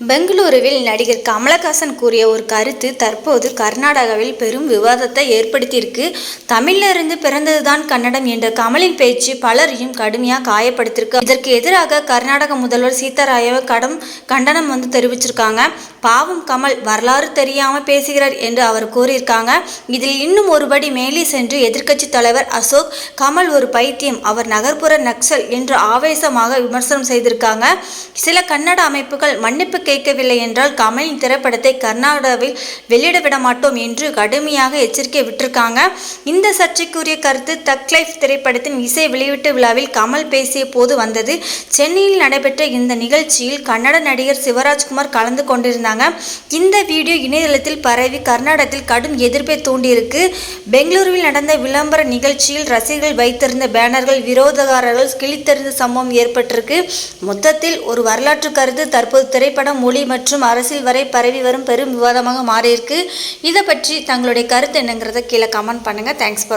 பெங்களூருவில் நடிகர் கமலஹாசன் கூறிய ஒரு கருத்து தற்போது கர்நாடகாவில் பெரும் விவாதத்தை ஏற்படுத்தியிருக்கு. தமிழிலிருந்து பிறந்ததுதான் கன்னடம் என்ற கமலின் பேச்சு பலரையும் கடுமையாக காயப்படுத்திருக்கு இதற்கு எதிராக கர்நாடக முதல்வர் சீதாராயவ கடும் கண்டனம் வந்து தெரிவிச்சிருக்காங்க. பாவம் கமல் வரலாறு தெரியாமல் பேசுகிறார் என்று அவர் கூறியிருக்காங்க. இதில் இன்னும் ஒருபடி மேலே சென்று எதிர்க்கட்சி தலைவர் அசோக் கமல் ஒரு பைத்தியம் அவர் நகர்ப்புற நக்சல் என்று ஆவேசமாக விமர்சனம் செய்திருக்காங்க. சில கன்னட அமைப்புகள் மன்னிப்பு கேட்கவில்லை என்றால் கமலின் திரைப்படத்தை கர்நாடகாவில் வெளியிட விட மாட்டோம் என்று கடுமையாக எச்சரிக்கை விட்டிருக்காங்க. இந்த சர்ச்சைக்குரிய கருத்து தக் லைஃப் திரைப்படத்தின் இசை வெளியீட்டு விழாவில் கமல் பேசிய போது வந்தது. சென்னையில் நடைபெற்ற இந்த நிகழ்ச்சியில் கன்னட நடிகர் சிவராஜ்குமார் கலந்து கொண்டிருந்தாங்க. இந்த வீடியோ இணையதளத்தில் பரவி கர்நாடகத்தில் கடும் எதிர்ப்பை தூண்டியிருக்கு. பெங்களூருவில் நடந்த விளம்பர நிகழ்ச்சியில் ரசிகர்கள் வைத்திருந்த பேனர்கள் விரோதகாரர்கள் கிழித்தெறிந்த சம்பவம் ஏற்பட்டிருக்கு. மொத்தத்தில் ஒரு வரலாற்று கருத்து தற்போது திரைப்படம் மொழி மற்றும் அரசியல் வரை பரவி வரும் பெரும் விவாதமாக மாறியிருக்கு. இதை பற்றி தங்களுடைய கருத்து என்னங்கிறத கீழே கமெண்ட் பண்ணுங்க. Thanks for